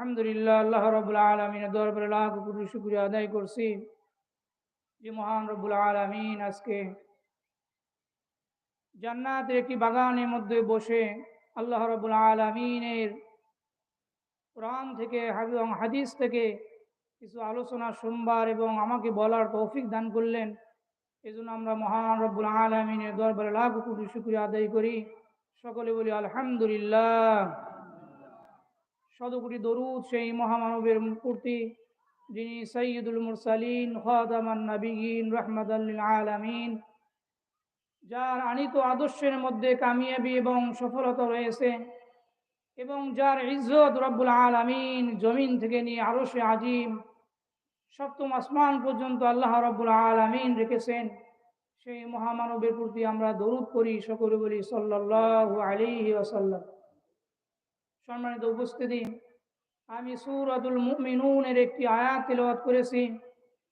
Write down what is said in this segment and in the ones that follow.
আলহামদুলিল্লাহ, আল্লাহ রবুল আলমিনের আদায় করছি। যে মহান রব্বুল আলমিন, আজকে জান্নাতের একটি বাগানের মধ্যে বসে আল্লাহ রবুল আলমিনের কোরআন থেকে এবং হাদিস থেকে কিছু আলোচনা সোমবার এবং আমাকে বলার তৌফিক দান করলেন। এই জন্য আমরা মহান রব্বুল আলমিনের দরবারে লাখ কোটি শুক্রিয়া আদায় করি। সকলে বলি আলহামদুলিল্লাহ। শতকোটি দরুদ সেই মহামানবের প্রতি যিনি সৈয়দুল মুরসালিন খাদামান নবীন রহমতুল্লিল আলামিন, যার আনিত আদর্শের মধ্যে কামিয়াবি এবং সফলতা রয়েছে এবং যার ইজ্জত রব্বুল আলামিন জমিন থেকে নিয়ে আরও সে আজিম, সপ্তম আসমান পর্যন্ত আল্লাহ রব্বুল আলামিন রেখেছেন। সেই মহামানবের প্রতি আমরা দরুদ করি সকলে বলি সাল্লাহ আলী ওসাল্লাম সম্মানিত উপস্থিতি। আমি সুরাতুল মুমিনুনের একটি আয়াত তেলাওয়াত করেছি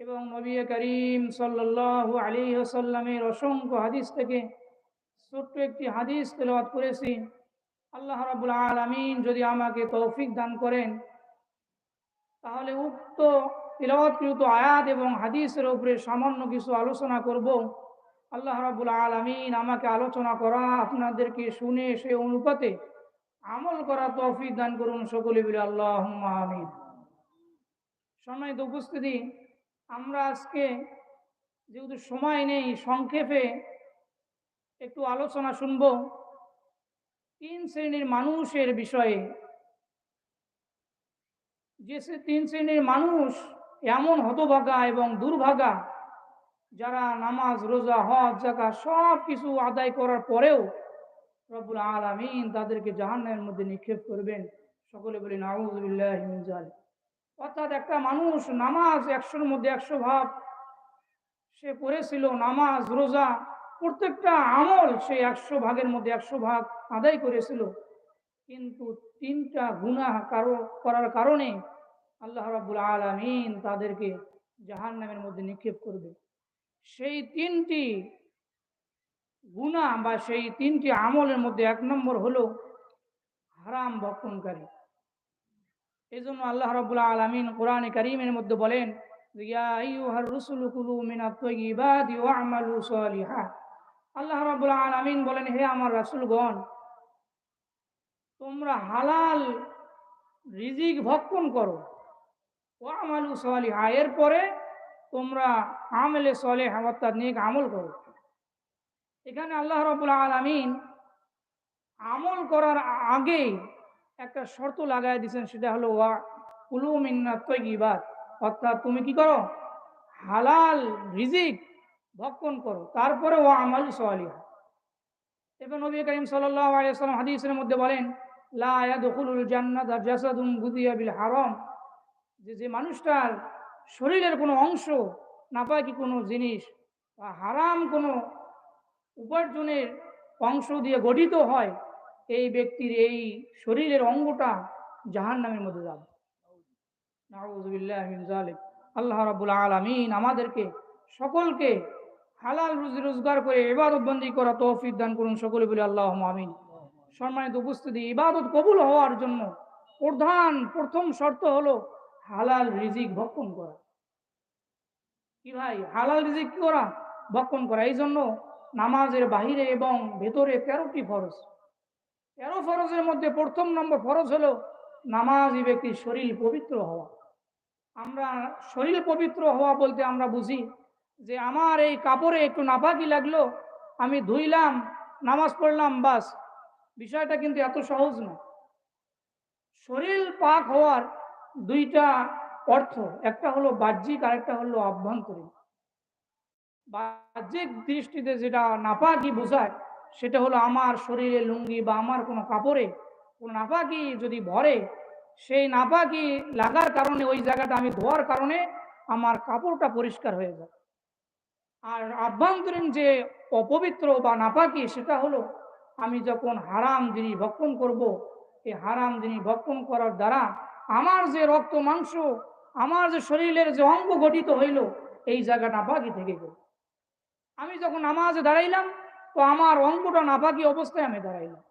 এবং নবী করিম সাল্লাল্লাহু আলাইহি ওয়াসাল্লামের অসংখ্য হাদিস থেকে ছোট্ট একটি হাদিস তেলাওয়াত করেছি। আল্লাহ রাব্বুল আলামিন যদি আমাকে তৌফিক দান করেন, তাহলে উক্ত তেলাওয়াতকৃত আয়াত এবং হাদিসের উপরে সামান্য কিছু আলোচনা করব। আল্লাহ রাব্বুল আলামিন আমাকে আলোচনা করা আপনাদেরকে শুনে সে অনুপাতে আমল করা তৌফিক দান করুন সকলে বলে আল্লাহ আমিন। সম্মানিত উপস্থিতি, আমরা আজকে যেহেতু সময় নেই, সংক্ষেপে একটু আলোচনা শুনব। তিন শ্রেণির মানুষের বিষয়ে। যে সে তিন শ্রেণির মানুষ এমন হতভাগা এবং দুর্ভাগা, যারা নামাজ, রোজা, হজ জাকা সব কিছু আদায় করার পরেও রব্বুল আলমিন তাদেরকে জাহান্নের মধ্যে নিক্ষেপ করবেন। সকলে বলি নাউজুবিল্লাহ অর্থাৎ একটা মানুষ নামাজ একশোর মধ্যে একশো ভাব সে পড়েছিল, নামাজ, রোজা, প্রত্যেকটা আমল সে একশো ভাগের মধ্যে একশো ভাগ আদায় করেছিল। কিন্তু তিনটা গুণা কারও করার কারণে আল্লাহ রাবুল আলমিন তাদেরকে জাহান নামের মধ্যে নিক্ষেপ করবে। সেই তিনটি গুণা বা সেই তিনটি আমলের মধ্যে এক নম্বর হলো হারাম ভক্ষণকারী। এই জন্য আল্লাহ রবুল্লা আলমিন কোরআন করিমের মধ্যে বলেন আল্লাহ রবুল্লা আলমিন বলেন, হে আমার রাসুলগণ, তোমরা হালাল রিজিক ভক্ষণ করো ও আমালু সালিহা। এরপরে তোমরা আমলে সলে অর্থাৎ নেক আমল করো। এখানে আল্লাহ রবুল আলমিন আমল করার আগে একটা শর্ত লাগাই দিয়েছেন, সেটা হলো, ওয়া উলু মিন্নাত অর্থাৎ তুমি কি করো? হালাল রিজিক ভক্ষণ করো, তারপরে ও আমাল সোয়ালিহা এবার নবী করিম সাল্লাম হাদিসের মধ্যে বলেন বিল হারম। যে যে মানুষটার শরীরের কোনো অংশ নাপাকি কোনো জিনিস বা হারাম কোনো উপার্জনের অংশ দিয়ে গঠিত হয়, এই ব্যক্তির এই শরীরের অঙ্গটা জাহান নামের মধ্যে যাবে। আল্লাহ রাবুল আলমিন আমাদেরকে সকলকে হালাল রুজি রোজগার করে ইবাদত বন্দি করা তৌফিক দান করুন সকলে বলে আল্লাহ আমিন। সম্মানিত উপস্থিতি, ইবাদত কবুল হওয়ার জন্য প্রধান, প্রথম শর্ত হলো হালাল রিজিক ভক্ষণ করা। কি ভাই? হালাল রিজিক কি করা? ভক্ষণ করা। এই জন্য নামাজের বাহিরে এবং ভেতরে তেরোটি ফরজ। তেরো ফরজের মধ্যে প্রথম নম্বর ফরজ হলো নামাজি ব্যক্তির শরীর পবিত্র হওয়া। আমরা শরীর পবিত্র হওয়া বলতে আমরা বুঝি যে আমার এই কাপড়ে একটু নাপাকি লাগল, আমি ধুইলাম, নামাজ পড়লাম, বাস। বিষয়টা কিন্তু এত সহজ না। শরীর পাক হওয়ার দুইটা অর্থ, একটা হলো বাহ্যিক আর একটা হলো আভ্যন্তরীণ। বাহ্যিক দৃষ্টিতে যেটা নাপাকি বোঝায়, সেটা হলো আমার শরীরে লুঙ্গি বা আমার কোনো কাপড়ে কোনো নাপাকি যদি ভরে, সেই নাপাকি লাগার কারণে, ওই জায়গাটা আমি ধোয়ার কারণে আমার কাপড়টা পরিষ্কার হয়ে যায়। আর আভ্যন্তরীণ যে অপবিত্র বা নাপাকি, সেটা হলো আমি যখন হারাম জিনিস ভক্ষণ করব, এই হারাম জিনিস ভক্ষণ করার দ্বারা আমার যে রক্ত মাংস, আমার যে শরীরের যে অঙ্গ গঠিত হইল, এই জায়গা নাপাকি থেকে গেল। আমি যখন নামাজে দাঁড়াইলাম, তো আমার অঙ্গটা নাপাকি অবস্থায় আমি দাঁড়াইলাম।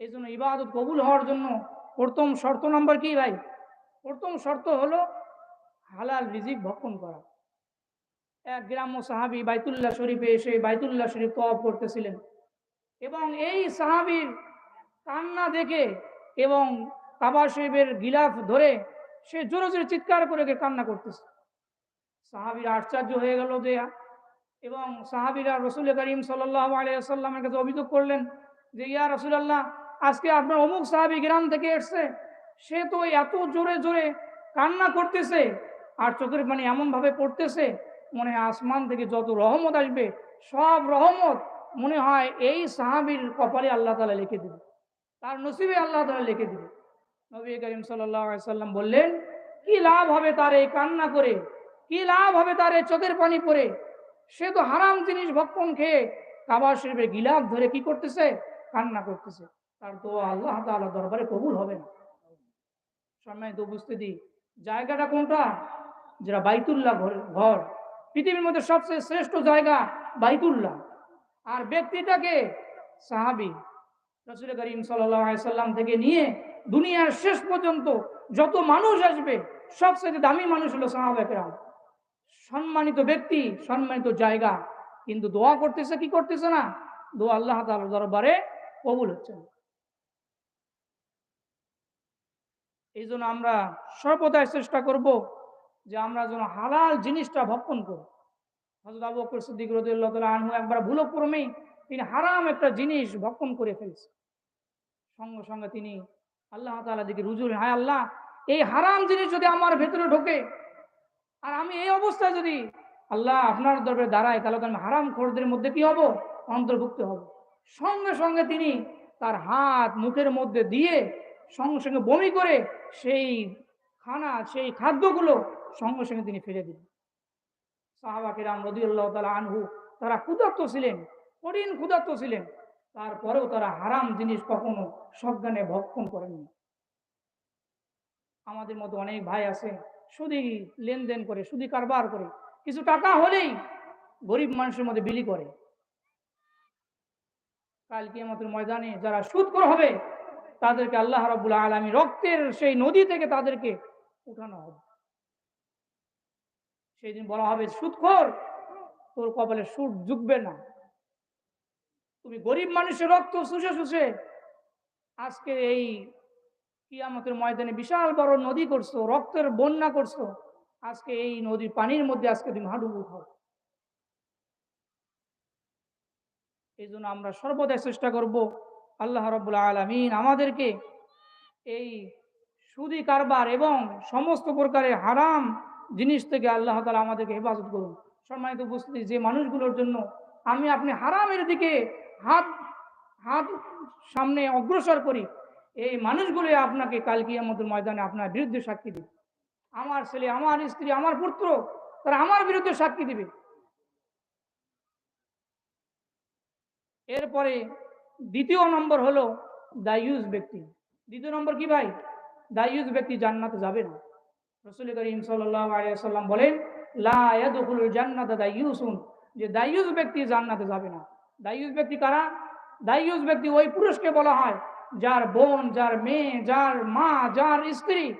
এই জন্য ইবাদত কবুল হওয়ার জন্য প্রথম শর্ত নম্বর কি ভাই? প্রথম শর্ত হলো হালাল রিজিক ভক্ষণ করা। এক গ্রাম্য সাহাবি বাইতুল্লাহ শরীফে এসে বাইতুল্লাহ শরীফ তওয়াব করতেছিলেন এবং এই সাহাবির কান্না দেখে এবং কাবা শরীফের গিলাফ ধরে সে জোরে জোরে চিৎকার করে কান্না করতেছে। সাহাবিরা আশ্চর্য হয়ে গেল যে এবং সাহাবিরা রসুল করিম সাল্লাহ আলিয়াল্লামের কাছে অভিযোগ করলেন যে, ইয়া রসুলাল্লাহ, আজকে আপনার অমুক সাহাবি গ্রাম থেকে এসছে, সে তো এত জোরে জোরে কান্না করতেছে আর চোখের পানি এমনভাবে পড়তেছে, মনে হয় আসমান থেকে যত রহমত আসবে, সব রহমত মনে হয় এই সাহাবির কপালে আল্লাহ তালা লিখে দেবে। তার নসিবে আল্লাহ তালা লিখে দেবে। নবী করিম সাল্লাম বললেন, কি লাভ হবে তার এই কান্না করে? কি লাভ হবে তার এই চোখের পানি পরে সে তো হারাম জিনিস ভক্ষণ খেয়ে কাবা শরীফের গিলাফ ধরে কি করতেছে? কান্না করতেছে। তার তো আল্লাহ তাআলা দরবারে কবুল হবে না। সম্মানিত উপস্থিতি, জায়গাটা কোনটা? যেটা বাইতুল্লাহ ঘর পৃথিবীর মধ্যে সবচেয়ে শ্রেষ্ঠ জায়গা বাইতুল্লাহ। আর ব্যক্তিটাকে সাহাবি রসুল করিম সাল্লাম থেকে নিয়ে দুনিয়ার শেষ পর্যন্ত যত মানুষ আসবে, সবচেয়ে দামি মানুষ হলো সাহাবেকরাম সম্মানিত ব্যক্তি সম্মানিত জায়গা। কিন্তু দোয়া করতেছে কি করতেছে না? দোয়া আল্লাহ তাআলার দরবারে কবুল হচ্ছে না। এই জন্য আমরা সর্বদাই চেষ্টা করব যে আমরা যেন হালাল জিনিসটা ভক্ষণ করি। হজরত আবু বকর সিদ্দিক রাদিয়াল্লাহু তাআলা আনহু একবার ভুলক্রমেই তিনি হারাম একটা জিনিস ভক্ষণ করে ফেলছে সঙ্গে সঙ্গে তিনি আল্লাহ তাআলা দিকে রুজু হলেন, হায় আল্লাহ এই হারাম জিনিস যদি আমার ভেতরে ঢোকে আর আমি এই অবস্থায় যদি আল্লাহ আপনার দরবারে দাঁড়াই তাহলে তো আমি হারাম খোরদের মধ্যে কি হব? অন্তর্ভুক্ত হব। সঙ্গে সঙ্গে তিনি তার হাত মুখের মধ্যে দিয়ে সঙ্গে সঙ্গে বমি করে সেই খানা, সেই খাদ্যগুলো সঙ্গে সঙ্গে তিনি ফেলে দিলেন। সাহাবাকিরাম রদিউল্লাহ তালা আনহু তারা ক্ষুধার্ত ছিলেন, কঠিন ক্ষুধার্ত ছিলেন। তারপরেও তারা হারাম জিনিস কখনো সজ্ঞানে ভক্ষণ করেননি। আমাদের মতো অনেক ভাই আছে সুদি লেনদেন করে, সুদি কারবার করে। কিছু টাকা হলেই গরিব মানুষের মধ্যে বিলি করে। কালকে আমাদের ময়দানে যারা সুদ করে হবে, তাদেরকে আল্লাহ রাবুল আলমী রক্তের সেই নদী থেকে তাদেরকে উঠানো হবে। সেই দিন বলা হবে, সুদখোর, তোর কপালে সুদ জুগবে না। তুমি গরিব মানুষের রক্ত শুষে শুষে আজকে এই কিয়ামতের ময়দানে বিশাল বড় নদী করছ, রক্তের বন্যা করছ, আজকে এই নদীর পানির মধ্যে আজকে তুমি হাডুবু খাও এই জন্য আমরা সর্বদাই চেষ্টা করব, আল্লাহ রব্বুল আলমিন আমাদেরকে এই সুদি কারবার এবং সমস্ত প্রকারের হারাম জিনিস থেকে আল্লাহ তালা আমাদেরকে হেফাজত করুন। সম্মানিত উপস্থিতি, যে মানুষগুলোর জন্য আমি আপনি হারামের দিকে হাত হাত সামনে অগ্রসর করি এই মানুষগুলো আপনাকে কালকে আমাদের ময়দানে আপনার বিরুদ্ধে সাক্ষী দিবে। আমার ছেলে, আমার স্ত্রী, আমার পুত্র, তারা আমার বিরুদ্ধে সাক্ষী দিবে। এরপরে দ্বিতীয় নম্বর হলো দায়ুজ ব্যক্তি। দ্বিতীয় নম্বর কি ভাই? দায়ুজ ব্যক্তি জান্নাতে যাবে না। রসুল করিম সাল্লাম বলেন লাদুল জান্নাত দায়ুসুন যে দায়ুজ ব্যক্তি জান্নাতে যাবে না। দায়ুজ ব্যক্তি কারা? দায়ুজ ব্যক্তি ওই পুরুষকে বলা হয় যার বোন, যার মেয়ে, যার মা, যার স্ত্রী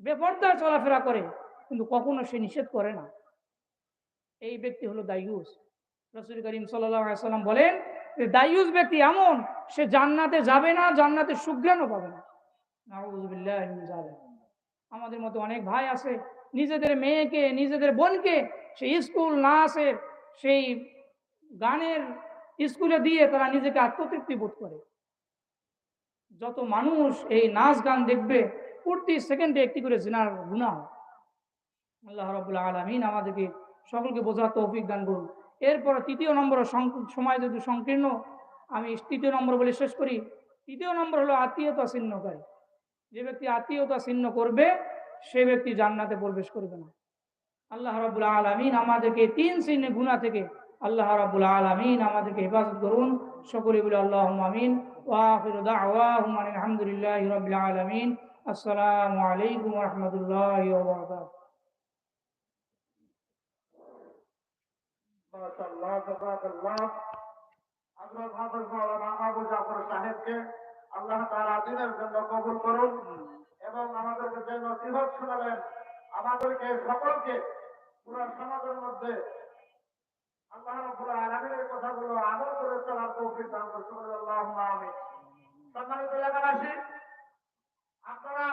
বেপর্দায় চলাফেরা করে, কিন্তু কখনো সে নিষেধ করে না। এই ব্যক্তি হলো দায়ুস। রসুল করিম সাল্লাম বলেন যে, দায়ুস ব্যক্তি এমন, সে জান্নাতে যাবে না, জান্নাতে সুগ্রাণও পাবে না। আমাদের মতো অনেক ভাই আছে, নিজেদের মেয়েকে, নিজেদের বোনকে সেই স্কুল না আসে, সেই গানের স্কুলে দিয়ে তারা নিজেকে আত্মতৃপ্তি বোধ করে। যত মানুষ এই নাচ গান দেখবে, প্রতি সেকেন্ডে একটি করে জিনার গুণা আল্লাহ রবুল্লা আলমিন আমাদেরকে সকলকে বোঝার তৌফিক দান করুন। এরপর তৃতীয় নম্বর সময় যদি সংকীর্ণ, আমি তৃতীয় নম্বর বলে শেষ করি। তৃতীয় নম্বর হলো আত্মীয়তা ছিন্নকারী যে ব্যক্তি আত্মীয়তা ছিন্ন করবে, সে ব্যক্তি জান্নাতে প্রবেশ করবে না। আল্লাহ রাবুল আলমিন আমাদেরকে তিন শ্রেণি গুণা থেকে আল্লাহ রাবুল আলমিন আমাদেরকে হেফাজত করুন। সকলে বলে আল্লাহ আমিন। আলহামদুলিল্লাহ আলমিন। আসসালামু আলাইকুম রহমতুল্লাহ আল্লাহ আমাদেরকে আমাদেরকে সকলকে পুরো সমাজের মধ্যে আল্লাহ রাব্বুল আলামিনের কথাগুলো আমল করে চলার তৌফিক দান করুন আল্লাহুম্মা আমিন। সম্মানিত এলাকাবাসী, আপনারা